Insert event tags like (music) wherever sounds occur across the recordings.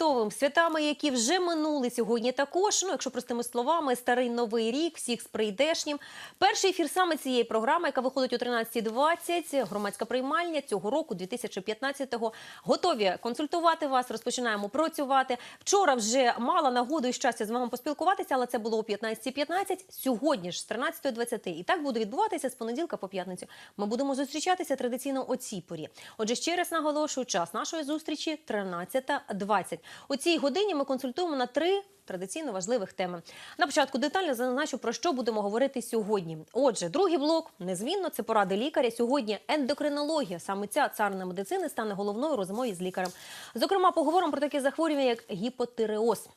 Христовим, святами, які вже минули сьогодні також. Ну, якщо простими словами, старий новий рік, всіх з прийдешнім. Перший ефір саме цієї програми, яка виходить о 13.20, громадська приймальня цього року, 2015-го. Готові консультувати вас, розпочинаємо працювати. Вчора вже мала нагоду і щастя з вами поспілкуватися, але це було о 15.15. Сьогодні ж з 13.20. І так буде відбуватися з понеділка по п'ятницю. Ми будемо зустрічатися традиційно о цій порі. Отже, ще раз наголошую, час нашої зустрічі 13.20. У цій годині ми консультуємо на три традиційно важливих теми. На початку детально зазначу, про що будемо говорити сьогодні. Отже, другий блок незмінно це поради лікаря. Сьогодні ендокринологія. Саме ця царна медицини стане головною розмовою з лікарем. Зокрема, поговоримо про таке захворювання, як гіпотиреоз.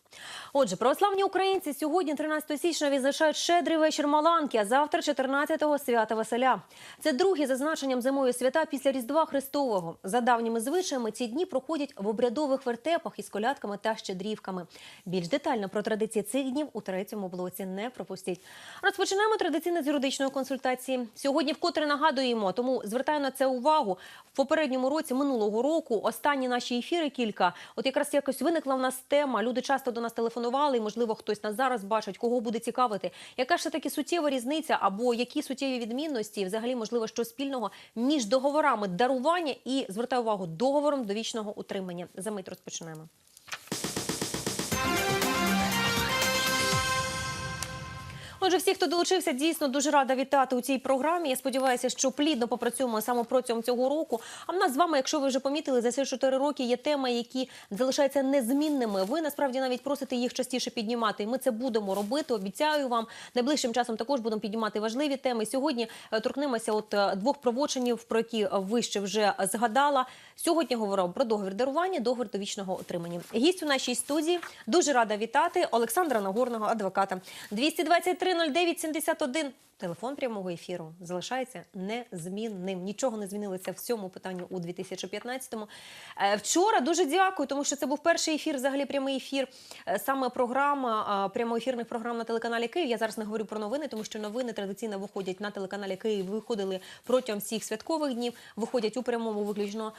Отже, православні українці сьогодні, 13 січня, відзначають щедрий вечір Маланки, а завтра 14-го свята Василя. Це другі за значенням зимової свята після Різдва Христового. За давніми звичаями ці дні проходять в обрядових вертепах із колядками та щедрівками. Більш детально про традиції цих днів у третьому блоці не пропустіть. Розпочинаємо традиційно з юридичної консультації. Сьогодні вкотре нагадуємо, тому звертаю на це увагу. В попередньому році минулого року останні наші ефіри кілька. От якраз якось виникла в нас тема. Люди часто до нас телефонували, і можливо хтось нас зараз бачить, кого буде цікавити. Яка ж таки суттєва різниця або які суттєві відмінності, взагалі можливо що спільного між договорами дарування і звертаю увагу договором довічного утримання. Замить розпочинаємо. Отже, всі, хто долучився, дійсно дуже рада вітати у цій програмі. Я сподіваюся, що плідно попрацюємо саме протягом цього року. А в нас з вами, якщо ви вже помітили, за ці 4 роки є теми, які залишаються незмінними. Ви насправді навіть просите їх частіше піднімати. І ми це будемо робити. Обіцяю вам. Найближчим часом також будемо піднімати важливі теми. Сьогодні е, торкнемося от е, двох проводженів, про які вище вже згадала. Сьогодні говорив про договір дарування, договір довічного отримання. Гість у нашій студії дуже рада вітати Олександра Нагорного, адвоката. 223 09 71. Телефон прямого ефіру залишається незмінним. Нічого не змінилося в цьому питанню у 2015-му. Е, Вчора дуже дякую, тому що це був перший ефір, взагалі прямий ефір. Е, Саме програма е, прямоефірних програм на телеканалі Київ. Я зараз не говорю про новини, тому що новини традиційно виходять на телеканалі Київ. Виходили протягом всіх святкових днів, виходять у прямому виключно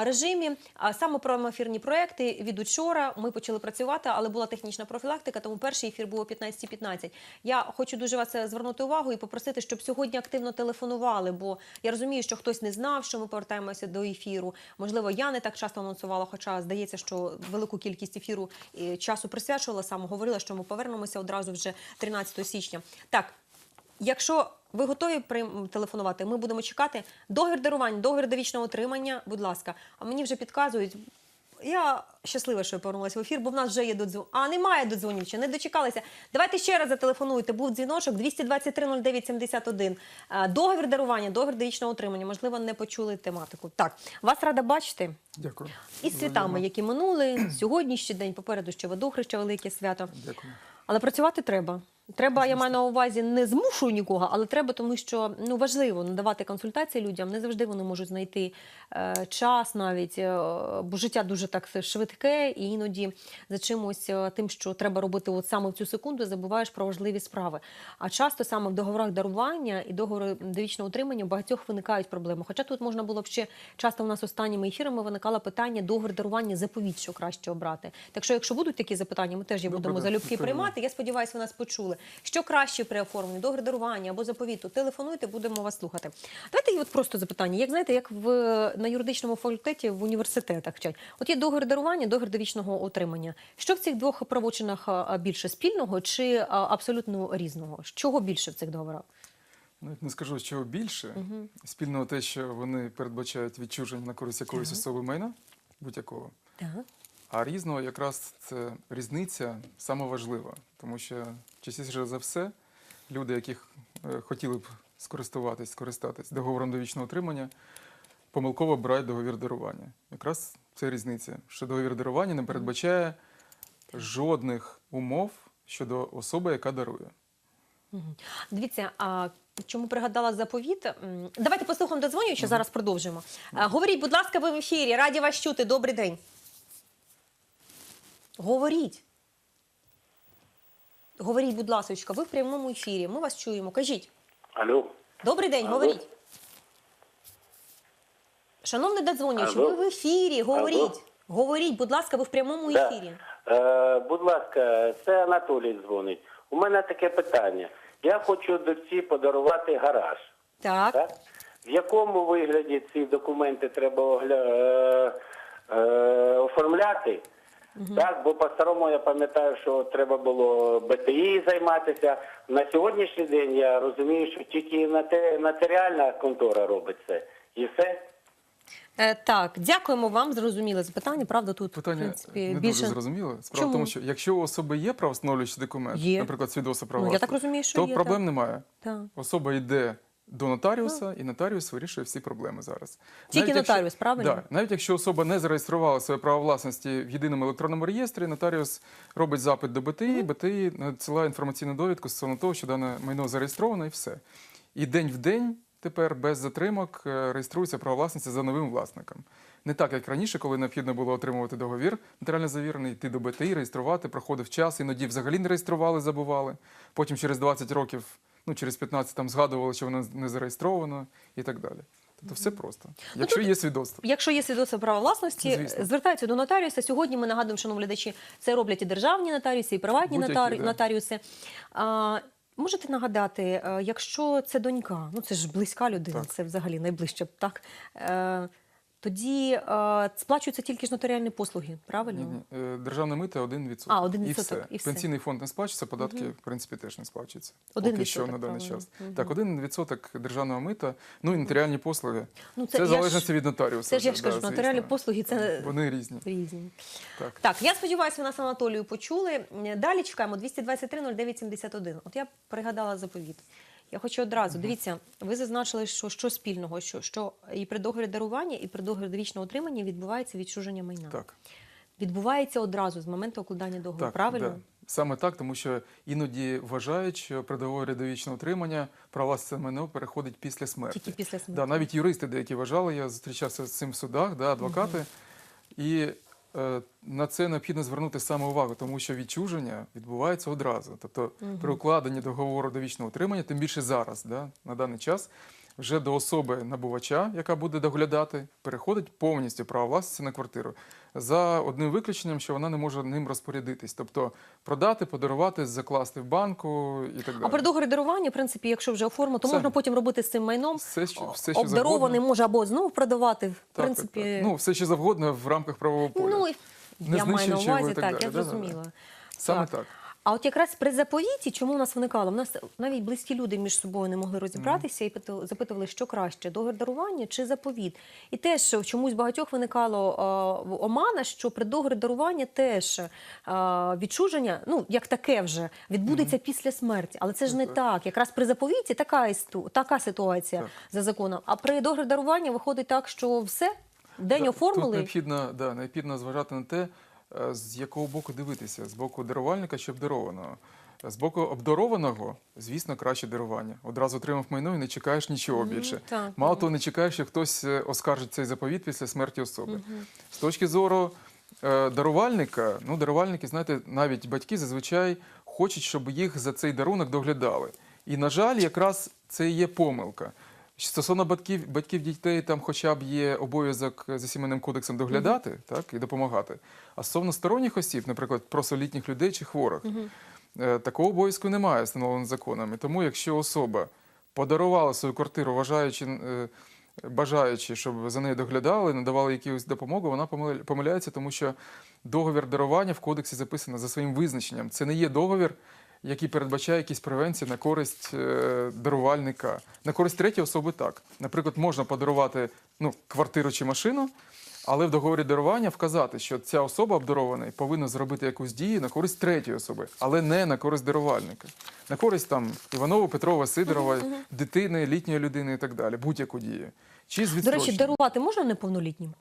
режимі. А саме прямоефірні проекти від учора ми почали працювати, але була технічна профілактика, тому перший ефір був о 15.15. Я хочу дуже вас звернути увагу і попросити, щоб сьогодні активно телефонували, бо я розумію, що хтось не знав, що ми повертаємося до ефіру. Можливо, я не так часто анонсувала, хоча здається, що велику кількість ефіру е, часу присвячувала саме, говорила, що ми повернемося одразу вже 13 січня. Так, Якщо ви готові телефонувати, ми будемо чекати. Договір дарувань, договір довічного отримання, будь ласка. А мені вже підказують. Я щаслива, що я повернулася в ефір, бо в нас вже є додзвон. А немає додзвонів, ще не дочекалися. Давайте ще раз зателефонуйте. Був дзвіночок 223 09 71. Е, Договір дарування, договір довічного отримання. Можливо, не почули тематику. Так, вас рада бачити. Дякую. І з святами, які минули. Сьогодні ще день, попереду ще водохреща, велике свято. Дякую. Але працювати треба. Треба, я маю на увазі, не змушую нікого, але треба, тому що ну важливо надавати консультації людям. Не завжди вони можуть знайти е, час навіть, е, бо життя дуже так швидке, і іноді за чимось е, тим, що треба робити от саме в цю секунду, забуваєш про важливі справи. А часто саме в договорах дарування і договору довічного утримання у багатьох виникають проблеми. Хоча тут можна було б ще часто у нас останніми ефірами виникало питання договір дарування заповідь, що краще обрати. Так що, якщо будуть такі запитання, ми теж їх будемо залюбки приймати. Я сподіваюся, ви нас почули. Що краще при оформленні договір дарування або заповіту? Телефонуйте, будемо вас слухати. Давайте і от просто запитання. Як знаєте, як в на юридичному факультеті в університетах вчать? От є договір дарування, договір довічного отримання. Що в цих двох правочинах більше спільного чи абсолютно різного? Чого більше в цих договорах? Навіть не скажу, чого більше. Спільного те, що вони передбачають відчуження на користь якоїсь особи майна будь-якого. Так. А різного якраз це різниця саме важлива, тому що частіше за все люди, які е, хотіли б скористуватись, скористатись договором довічного отримання, помилково обирають договір дарування. Якраз це різниця, що договір дарування не передбачає жодних умов щодо особи, яка дарує. Дивіться, а чому пригадала заповіт? Давайте послухаємо додзвонюючи, зараз продовжимо. Говоріть, будь ласка, ви в ефірі. Раді вас чути. Добрий день. Говоріть. Говоріть, будь ласка, ви в прямому ефірі. Ми вас чуємо. Кажіть. Алло. Добрий день, Алло. говоріть. Шановний додзвонювач, Алло. ви в ефірі, говоріть. Алло. Говоріть, будь ласка, ви в прямому Да. ефірі. Е, будь ласка, це Анатолій дзвонить. У мене таке питання. Я хочу дочці подарувати гараж. Так. Так? В якому вигляді ці документи треба огля... е, е, оформляти? Так, бо по-старому я пам'ятаю, що треба було БТІ займатися. На сьогоднішній день я розумію, що тільки нотаріальна контора робить це. І все. Е, так, дякуємо вам. Зрозуміле запитання. Правда, тут в принципі не більше дуже зрозуміло. Справа Чому? в тому, що якщо у особи є правостановлюючий документ, Є. наприклад, свідоцтво про Ну, я власність, так розумію, що то є, проблем так. немає. Так. Особа йде до нотаріуса, і нотаріус вирішує всі проблеми зараз. Тільки якщо- нотаріус, правильно? Да, навіть якщо особа не зареєструвала своє право власності в єдиному електронному реєстрі, нотаріус робить запит до БТІ, БТІ надсилає інформаційну довідку стосовно того, що дане майно зареєстровано, і все. І день в день тепер без затримок е, реєструється право власності за новим власником. Не так, як раніше, коли необхідно було отримувати договір нотаріально завірений, йти до БТІ, реєструвати, проходив час, іноді взагалі не реєстрували, забували. Потім через 20 років, ну через 15 там згадували, що воно не зареєстровано і так далі. Тобто все просто. Якщо є свідоцтво. Якщо є свідоцтво права власності, Звісно. звертаються до нотаріуса. Сьогодні ми нагадуємо, шановні глядачі, це роблять і державні нотаріуси, і приватні нотарі... да. нотаріуси. А, можете нагадати, е, якщо це донька, ну це ж близька людина, Так. це взагалі найближче, так? Тоді е, сплачуються тільки ж нотаріальні послуги, правильно? Ні, ні. Державне мито 1%. А, 1%, і все. і все. Пенсійний фонд не сплачується, податки, в принципі, теж не сплачуються. Один Поки що на даний час. Мгм. Так, 1% державного мита, ну і нотаріальні послуги. Ну, це в залежності від нотаріуса. Це ж я ж кажу, да, нотаріальні послуги це Вони різні. різні. Так. Так, я сподіваюся, ви нас Анатолію почули. Далі чекаємо 223 09 71. От я пригадала заповіт. Я хочу одразу. Дивіться, ви зазначили, що що спільного, що, що і при договорі дарування, і при договорі довічного отримання відбувається відчуження майна. Так. Відбувається одразу з моменту укладання договору. Так, правильно? Да. Саме так, тому що іноді вважають, що при договорі довічного утримання право власності майно переходить після смерті. Тільки після смерті. Да, навіть юристи деякі вважали, я зустрічався з цим в судах, да, адвокати. І е, на це необхідно звернути саме увагу, тому що відчуження відбувається одразу. Тобто при укладенні договору довічного утримання, тим більше зараз, да, на даний час, вже до особи набувача, яка буде доглядати, переходить повністю право власності на квартиру. За одним виключенням, що вона не може ним розпорядитись. Тобто продати, подарувати, закласти в банку і так далі. А при договорі дарування, в принципі, якщо вже оформено, то Все. можна потім робити з цим майном. все, що, все, що Обдарований може або знову продавати. В Так, так, принципі, так. Ну, все, що завгодно в рамках правового поля. Ну, Не я маю на увазі, і так так, я зрозуміла. Саме так. А от якраз при заповіті, чому у нас виникало? У нас навіть близькі люди між собою не могли розібратися і запитували, що краще договір дарування чи заповіт. І теж чомусь багатьох виникало е, омана, що при договорі дарування теж е, відчуження, ну як таке вже відбудеться після смерті. Але це ж не Так. Якраз при заповіті така істу, така ситуація Так. за законом. А при договорі дарування виходить так, що все день Да, оформили. Тут необхідно, да, необхідно зважати на те, з якого боку дивитися, з боку дарувальника чи обдарованого. З боку обдарованого, звісно, краще дарування. Одразу отримав майно і не чекаєш нічого більше. Мало того, не чекаєш, що хтось е, оскаржить цей заповіт після смерті особи. З точки зору е, дарувальника, ну, дарувальники, знаєте, навіть батьки зазвичай хочуть, щоб їх за цей дарунок доглядали. І, на жаль, якраз це і є помилка. Стосовно батьків, батьків дітей, там хоча б є обов'язок за сімейним кодексом доглядати так, і допомагати. А стосовно сторонніх осіб, наприклад, просто літніх людей чи хворих, е, такого обов'язку немає встановлено законами. Тому якщо особа подарувала свою квартиру, вважаючи, е, бажаючи, щоб за нею доглядали, надавали якусь допомогу, вона помиля- помиляється, тому що договір дарування в кодексі записано за своїм визначенням. Це не є договір, який передбачає якісь превенції на користь е, дарувальника. На користь третьої особи так. Наприклад, можна подарувати ну, квартиру чи машину, але в договорі дарування вказати, що ця особа обдарований повинна зробити якусь дію на користь третьої особи, але не на користь дарувальника. На користь там Іванова, Петрова, Сидорова, дитини, літньої людини і так далі, будь-яку дію. Чи До речі, дарувати можна неповнолітнім?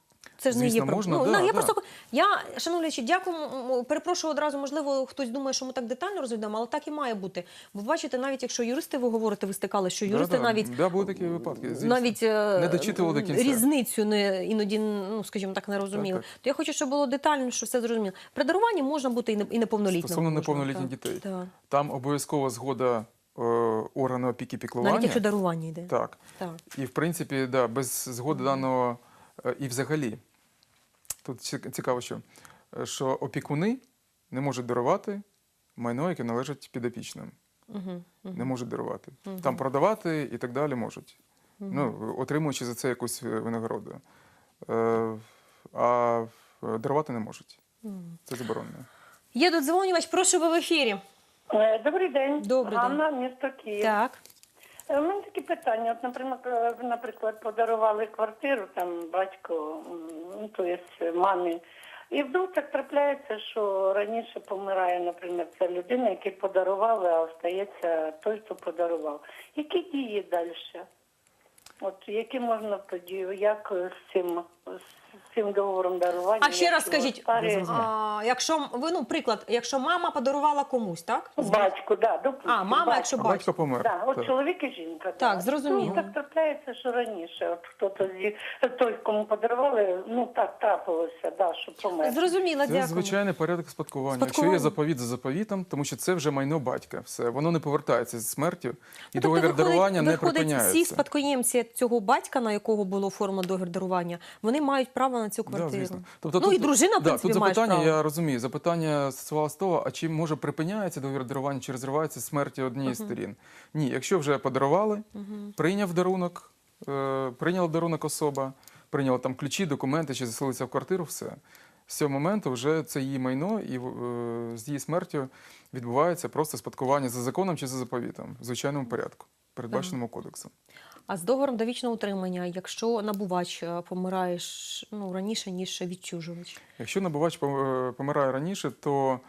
Це ж не Звісно, є можна, ну, да, я да. просто я, шановні глядачі, дякую. Перепрошую одразу. Можливо, хтось думає, що ми так детально розглядаємо, але так і має бути. Бо бачите, навіть якщо юристи ви говорите, ви стикали, що юристи Да-да, навіть да, були такі випадки. звісно. навіть е, Не до кінця. різницю не іноді, ну скажімо так, не розуміли. Так, То я хочу, щоб було детально, щоб все зрозуміло. При даруванні можна бути і не- і неповнолітнім. Стосовно неповнолітніх так. дітей. Так. Там обов'язкова згода е, органу опіки піклування. Навіть якщо дарування йде. Так. Так. І в принципі, да, без згоди даного е, і взагалі. Тут цікаво, що, е, що опікуни не можуть дарувати майно, яке належить підопічним. Угу. Не можуть дарувати. Там продавати і так далі можуть. Ну, отримуючи за це якусь е, винагороду. Е, а дарувати не можуть. Це заборонено. Є додзвонювач, прошу ви в ефірі. Добрий день. Добрий Ганна, місто Київ. Так. Е, У мене такі питання. От, наприклад, е, наприклад, подарували квартиру, там батько, ну, то є мамі. І вдруг так трапляється, що раніше помирає, наприклад, ця людина, який подарували, а остається той, хто подарував. Які дії далі? От які можна тоді, як з цим, цим договором дарування? А ще раз скажіть, старі- а, якщо ви, ну, приклад, якщо мама подарувала комусь, так? Батько, да, допустим, А, мама, батько. якщо батько. батько помер. Да, от Так. чоловік і жінка. Так, зрозуміло. Ну, так трапляється, що раніше. От хто-то зі той, кому подарували, ну так трапилося, да, що помер. Зрозуміла, Це звичайний порядок спадкування. Спадкування. Якщо є заповіт за заповітом, тому що це вже майно батька. Все, воно не повертається з смертю, і Ну, тобто, договір дарування не припиняється. Всі спадкоємці цього батька, на якого було оформлено договір дарування, вони мають право на цю Да, квартиру. звісно. Тобто ну і дружина, в да, принципі, тут має запитання, право. я розумію, запитання стосувалося того, а чи може припиняється договір дарування, чи розривається смерті однієї з сторін? Ні, якщо вже подарували, прийняв дарунок, е, прийняла дарунок особа, прийняла там ключі, документи, чи заселиться в квартиру, все. З цього моменту вже це її майно, і е, з її смертю відбувається просто спадкування за законом чи за заповітом в звичайному порядку, передбаченому кодексом. А з договором довічного утримання, якщо набувач е, помирає ну, раніше, ніж відчужувач. Якщо набувач е, помирає раніше, то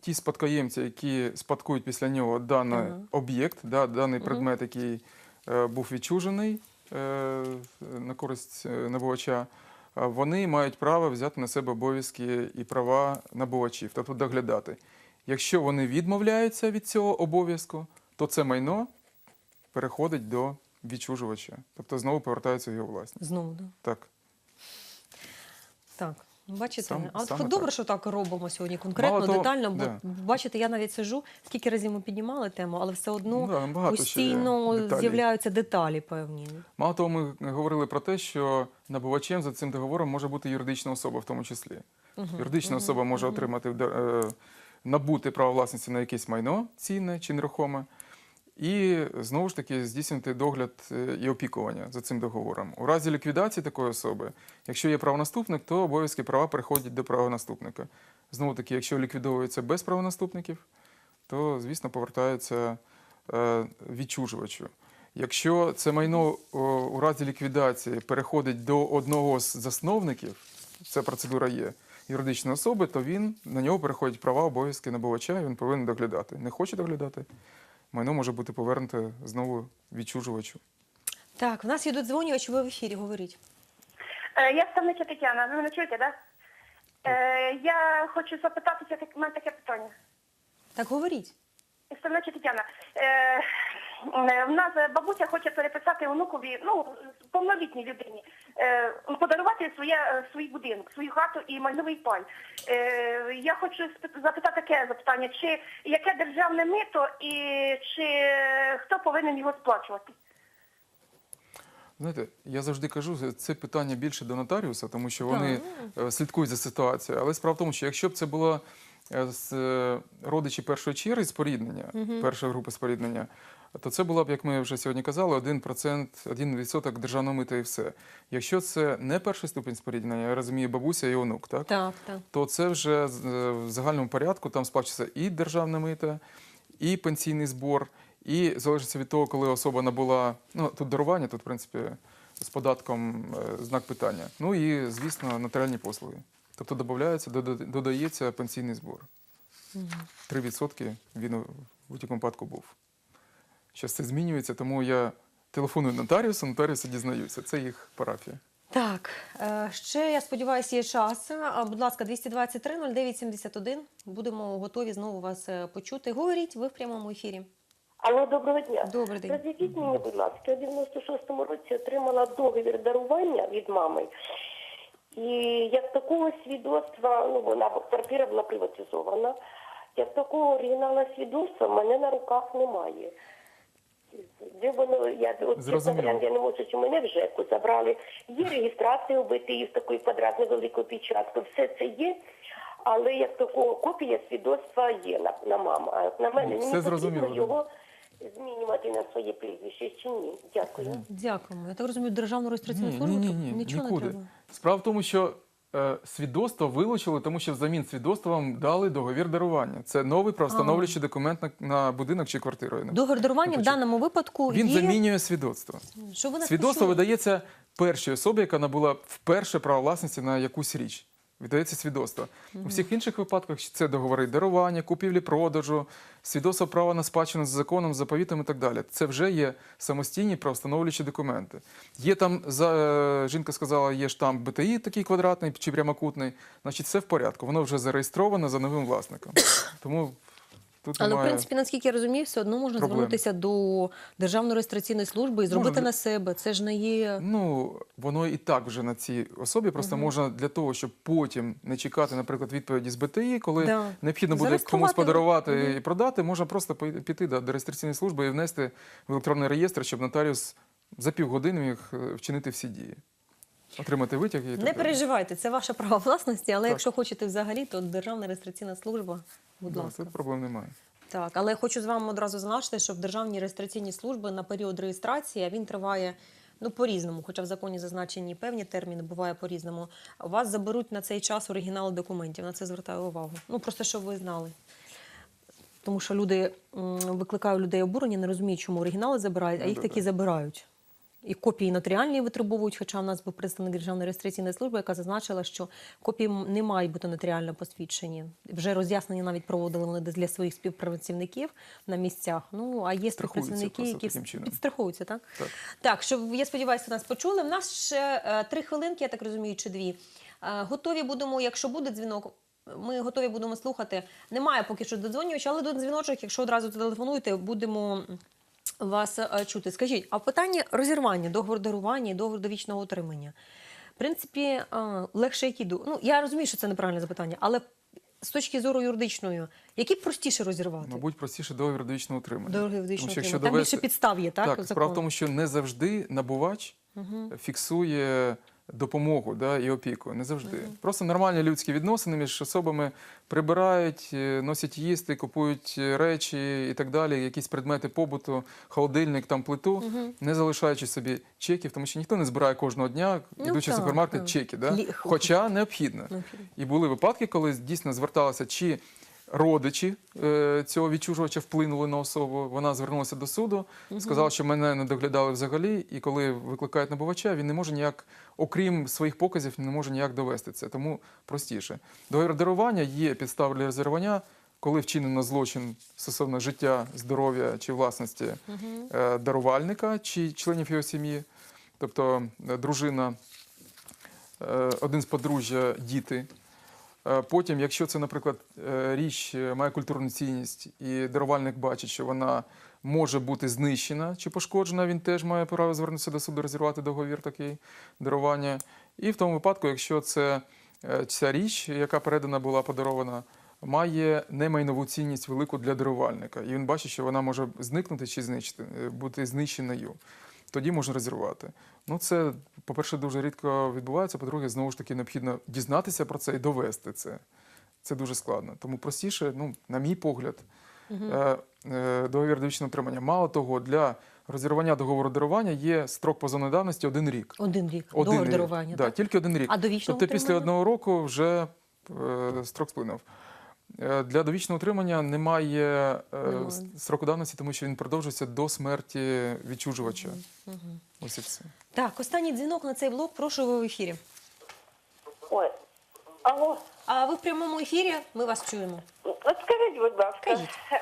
ті спадкоємці, які спадкують після нього даний Ага. об'єкт, да, даний предмет, який е, був відчужений е, на користь е, набувача, вони мають право взяти на себе обов'язки і права набувачів, тобто доглядати. Якщо вони відмовляються від цього обов'язку, то це майно переходить до відчужувача, тобто знову повертається в його власність. Знову, да? Так. Так. Бачите, Сам- а от саме добре, так. що так робимо сьогодні конкретно, Мало того, детально. Бо да. бачите, я навіть сижу, скільки разів ми піднімали тему, але все одно Ну, да, постійно з'являються деталі певні. Мало того, ми говорили про те, що набувачем за цим договором може бути юридична особа, в тому числі. Юридична особа може отримати е, набути право власності на якесь майно цінне чи нерухоме, і знову ж таки здійснити догляд е, і опікування за цим договором. У разі ліквідації такої особи, якщо є правонаступник, то обов'язки права переходять до правонаступника. Знову таки, якщо ліквідовується без правонаступників, то, звісно, повертається е, відчужувачу. Якщо це майно у разі ліквідації переходить до одного з засновників, ця процедура є юридичної особи, то він на нього переходять права, обов'язки набувача, і він повинен доглядати. Не хоче доглядати, майно може бути повернуте знову відчужувачу. Так, в нас є додзвонювач, ви в ефірі, говоріть. Е, Я ставниця Тетяна, ви мене чуєте, так? Да? Е, я хочу запитатися, так- у мене таке питання. Так, говоріть. Ставниця Тетяна, е, в нас е, бабуся хоче переписати онукові, ну, повнолітній людині, е, подарувати своє, е, свій будинок, свою хату і майновий пай. Е, я хочу запитати таке запитання, чи яке державне мито і чи е, хто повинен його сплачувати? Знаєте, я завжди кажу, це питання більше до нотаріуса, тому що вони е, слідкують за ситуацією. Але справа в тому, що якщо б це було е, з е, родичі першої черги споріднення, першої групи споріднення, то це була б, як ми вже сьогодні казали, 1%, 1% державного мита і все. Якщо це не перший ступінь споріднення, я розумію, бабуся і онук, так? Так, так. то це вже е, в загальному порядку там сплачується і державне мито, і пенсійний збор, і залежиться від того, коли особа набула. Ну тут дарування, тут в принципі з податком е, знак питання. Ну і звісно, нотаріальні послуги. Тобто додається, додається пенсійний збор. 3% він у будь-якому випадку був. Зараз це змінюється, тому я телефоную нотаріусу, нотаріуса дізнаюся. Це їх парафія. Так, е, ще я сподіваюся, є час. Будь ласка, 223 09 71. Будемо готові знову вас е, почути. Говоріть, ви в прямому ефірі. Алло, доброго дня. Добрий день. Розвідіть мені, будь ласка, я в 96-му році отримала договір дарування від мами. І як такого свідоцтва, ну вона квартира була приватизована, як такого оригінала свідоцтва в мене на руках немає. Де воно, я от, говоря, я не можу, що мене в ЖЕКу забрали. Є реєстрація ОБТІ з такою квадратною великою печаткою, все це є. Але як такого копія свідоцтва є на, на маму. А от на мене Ну, все зрозуміло, потрібно його змінювати на своє прізвище чи ні. Дякую. Дякуємо. Я так розумію, державну реєстраційну Ні, службу ні, ні, ні, нічого нікуди. не треба. Справа в тому, що е, свідоцтво вилучили, тому що взамін свідоцтва вам дали договір дарування. Це новий правостановлюючий документ на, на будинок чи квартиру. Договір дарування в даному випадку Він є... замінює свідоцтво. Що ви нас Свідоцтво почули? видається першій особі, яка набула вперше право власності на якусь річ. Видається свідоцтво. У всіх інших випадках це договори дарування, купівлі-продажу, свідоцтво права на спадщину з законом, заповітом і так далі. Це вже є самостійні правостановлюючі документи. Є там, за, е, жінка сказала, є штамп БТІ такий квадратний чи прямокутний, значить все в порядку. Воно вже зареєстровано за новим власником. (coughs) Тому тут Але в немає... принципі, наскільки я розумію, все одно можна проблем. звернутися до Державної реєстраційної служби і зробити Можна. на себе. Це ж не є. Ну, воно і так вже на цій особі. Просто можна для того, щоб потім не чекати, наприклад, відповіді з БТІ, коли Да. необхідно буде Зареєструвати. комусь подарувати і продати, можна просто пой- піти да, до реєстраційної служби і внести в електронний реєстр, щоб нотаріус за півгодини міг е, вчинити всі дії. Отримати витяг і так Не далі. переживайте, це ваше право власності, але Так. якщо хочете взагалі, то Державна реєстраційна служба, будь Да, ласка. тут проблем немає. Так, але я хочу з вами одразу зазначити, що в Державній реєстраційній службі на період реєстрації а він триває ну по-різному, хоча в законі зазначені певні терміни, буває по-різному. У вас заберуть на цей час оригінали документів. На це звертаю увагу. Ну просто щоб ви знали. Тому що люди викликають людей обурення, не розуміють, чому оригінали забирають, а Ну, їх да-да. таки забирають. І копії нотаріальні витребовують, хоча в нас був представник Державної реєстраційної служби, яка зазначила, що копії не мають бути нотаріально посвідчені. Вже роз'яснення навіть проводили вони для своїх співпрацівників на місцях. Ну а є співпрацівники, які підстраховуються, так? Так. Так, що я сподіваюся, нас почули. В нас ще е, три хвилинки, я так розумію, чи дві. Е, готові будемо, якщо буде дзвінок. Ми готові будемо слухати. Немає поки що додзвонювача, але до дзвіночок, якщо одразу телефонуєте, будемо вас е, чути. Скажіть, а в питанні розірвання, договору дарування і договору довічного отримання? В принципі, е, легше які до. Ну, я розумію, що це неправильне запитання, але з точки зору юридичної, які простіше розірвати? Мабуть, простіше договір довічного отримання. Договір довічного отримання. Там більше підстав є, так? Так, справа в тому, що не завжди набувач фіксує допомогу да, і опіку. Не завжди. Просто нормальні людські відносини між особами прибирають, е, носять їсти, купують е, речі і так далі, якісь предмети побуту, холодильник, там плиту, не залишаючи собі чеків, тому що ніхто не збирає кожного дня, Ну, йдучи в супермаркет, так. чеки. Да? Лі- Хоча необхідно. Необхідно. І були випадки, коли дійсно зверталися чи родичі е, цього відчужувача вплинули на особу. Вона звернулася до суду, сказала, що мене не доглядали взагалі. І коли викликають набувача, він не може ніяк, окрім своїх показів, не може ніяк довести це. Тому простіше. Договір дарування є підстав для розірвання. Коли вчинено злочин стосовно життя, здоров'я чи власності е, дарувальника чи членів його сім'ї, тобто е, дружина, один з подружжя, діти. Е, Потім, якщо це, наприклад, е, річ е, має культурну цінність, і дарувальник бачить, що вона може бути знищена чи пошкоджена, він теж має право звернутися до суду, розірвати договір такий дарування. І в тому випадку, якщо це ця річ, яка передана була подарована, має немайнову цінність велику для дарувальника, і він бачить, що вона може зникнути чи знищити, бути знищеною. Тоді можна розірвати. Ну, це, по-перше, дуже рідко відбувається. По-друге, знову ж таки, необхідно дізнатися про це і довести це. Це дуже складно. Тому простіше, ну, на мій погляд, е, договір довічного утримання. Мало того, для розірвання договору дарування є строк позовної давності один рік. Один рік. Один договір рік. дарування. Да, так? тільки один рік. А довічного тобто після одного року вже е, строк сплинув. Е, Для довічного утримання немає, е, Немає. строку давності, тому що він продовжується до смерті відчужувача. Ось і все. Так, останній дзвінок на цей блок. Прошу ви в ефірі. Ой. Алло. А ви в прямому ефірі? Ми вас чуємо. От скажіть, будь ласка,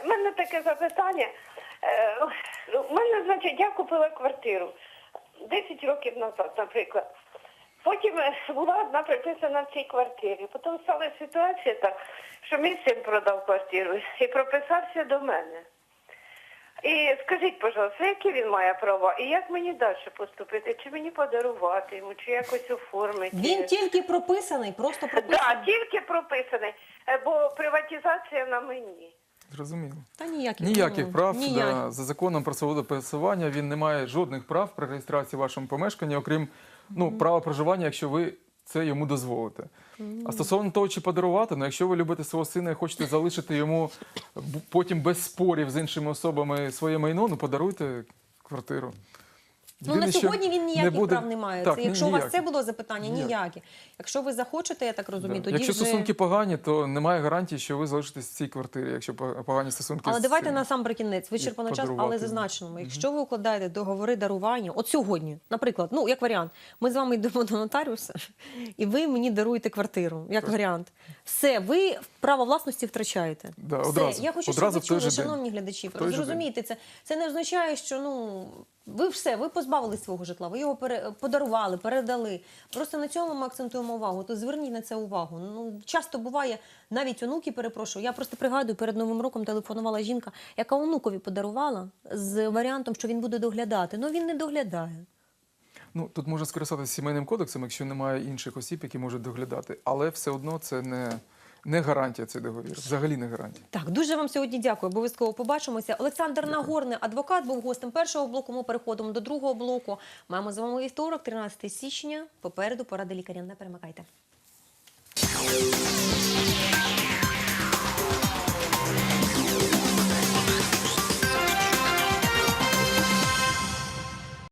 в мене таке запитання. Е, У мене, значить, я купила квартиру 10 років назад, наприклад. Потім була одна приписана в цій квартирі. Потім стала ситуація так, що мій син продав квартиру і прописався до мене. І скажіть, пожалуйста, які він має права? І як мені далі поступити? Чи мені подарувати йому, чи якось оформити? Він тільки прописаний, просто прописаний. Так, тільки прописаний, е, бо приватизація на мені. Зрозуміло. Та ніяких, Ніяких прав ніяких. да, за законом про свободу пересування він не має жодних прав при реєстрації в вашому помешканні, окрім ну, права проживання, якщо ви це йому дозволити. А стосовно того, чи подарувати, ну якщо ви любите свого сина і хочете залишити йому потім без спорів з іншими особами своє майно, ну подаруйте квартиру. Ну, на сьогодні він ніяких не буде- прав не має. Так, це, якщо у вас це було запитання, Ніяк. ніякі. Якщо ви захочете, я так розумію, Да. тоді Якщо вже... стосунки погані, то немає гарантії, що ви залишитесь в цій квартирі, якщо по- погані стосунки Але з давайте сином. насамперекінець, вичерпано час, але зазначеному. Якщо ви укладаєте договори дарування, от сьогодні, наприклад, ну як варіант, ми з вами йдемо до нотаріуса, (laughs) і ви мені даруєте квартиру, як варіант. Все, ви право власності втрачаєте. Да, Все. одразу. Я хочу, щоб ви чули, шановні глядачі, В зрозумійте це. Це не означає, що ну. Ви все, ви позбавились свого житла, ви його пере, подарували, передали. Просто на цьому ми акцентуємо увагу. То зверніть на це увагу. Ну часто буває, навіть онуки, перепрошую. Я просто пригадую, перед новим роком телефонувала жінка, яка онукові подарувала з варіантом, що він буде доглядати. Ну він не доглядає. Ну тут можна скористатися сімейним кодексом, якщо немає інших осіб, які можуть доглядати, але все одно це не, не гарантія цей договір. Взагалі не гарантія. Так, дуже вам сьогодні дякую. Обов'язково побачимося. Олександр Нагорний, адвокат, був гостем першого блоку. Ми переходимо до другого блоку. Маємо з вами вівторок, 13 січня. Попереду поради лікаря. Не перемикайте.